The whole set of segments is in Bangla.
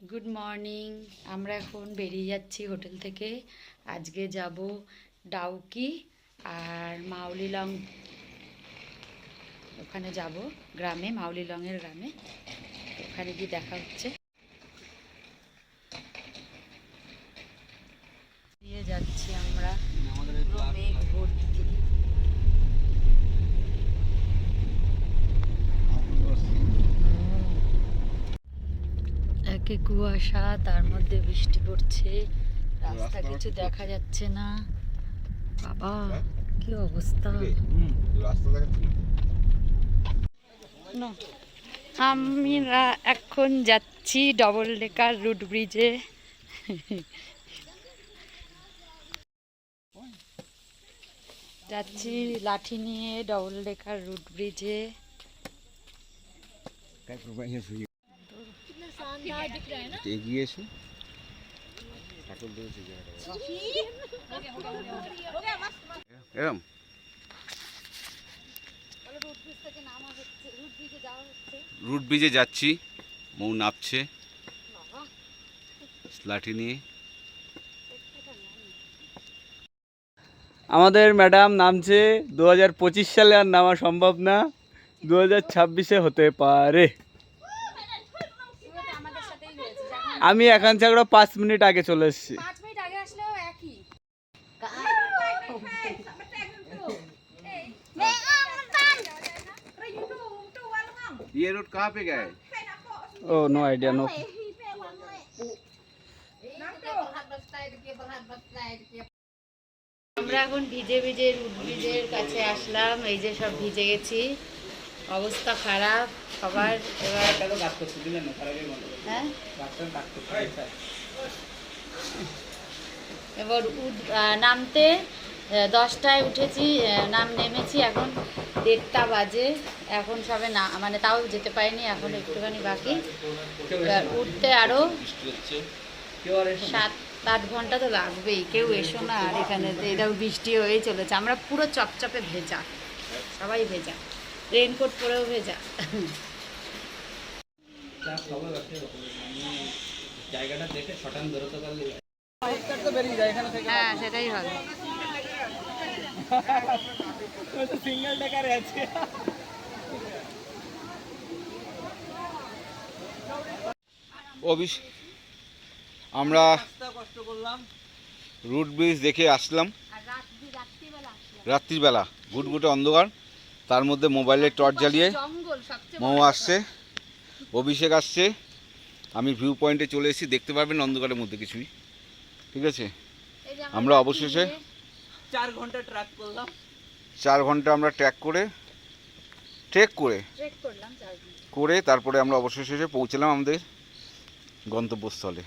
গুড মর্নিং আমরা এখন বেরিয়ে যাচ্ছি হোটেল থেকে। আজকে যাব ডাউকি আর মাউলি লং ওখানে যাব, গ্রামে মাউলি লংয়ের গ্রামে। ওখানে গিয়ে দেখা হচ্ছে দিয়ে যাচ্ছি আমরা পুরো মেঘ ভর্তি একে কুয়াশা তার মধ্যে বৃষ্টি পড়ছে রাস্তা কিছু দেখা যাচ্ছে না। বাবা কি অবস্থা? আমরা এখন যাচ্ছি ডবল ডেকার রুট ব্রিজে। যাচ্ছি লাঠি নিয়ে ডবল ডেকার রুট ব্রিজে। এগিয়ে এসো। এরম। রুট ব্রিজে যাচ্ছি। মৌ নাপছে। লাঠি নিয়ে। আমাদের ম্যাডাম নামছে দু হাজার পঁচিশ সালে আর নামা সম্ভব না। দু হাজার ছাব্বিশে হতে পারে। আমি এখান থেকে আরো পাঁচ মিনিট আগে চলে এসেছি ये रोड कहाँ पे गए ও নো আইডিয়া নো আমরা এখন ভিজে ভিজে রুট ব্রিজের কাছে আসলাম এই যে সব ভিজে গেছি অবস্থা খারাপ সবার এবার হ্যাঁ? এবার নামতে দশটায় উঠেছি নাম নেমেছি এখন দেড়টা বাজে। এখন সবে না মানে তাও যেতে পারিনি এখন একটুখানি বাকি। উঠতে আরও সাত আট ঘণ্টা তো লাগবেই কেউ এসো না আর এখানে। তো এটাও বৃষ্টি হয়েই চলেছে। আমরা পুরো চপচপে ভেজা সবাই ভেজা। রেনকোট পরেও ভেজা। জায়গাটা দেখে শটান বেরোতে পারলে। হ্যাঁ সেটাই হবে। সিঙ্গেল ডেকারে আছে। অবিশ আমরা রুট ব্রিজ দেখে আসলাম। রাত্রিবেলা গুটগুটে অন্ধকার। তার মধ্যে মোবাইলের টর্চ জ্বালিয়ে জঙ্গল মৌ আসছে অভিষেক আসছে আমি ভিউ পয়েন্টে চলে এসেছি দেখতে পারবেন অন্ধকারের মধ্যে কিছুই। ঠিক আছে? আমরা অবশেষে চার ঘণ্টা ট্রাক করলাম। চার ঘণ্টা আমরা ট্র্যাক করে ট্রেক করে ট্রেক করলাম চার ঘণ্টা। করে তারপরে আমরা অবশেষে এসে পৌঁছলাম আমাদের গন্তব্যস্থলে।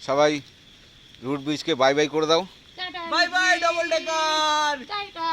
সবাই রুট ব্রিজকে বাই বাই করে দাও। Bye bye double decker tata.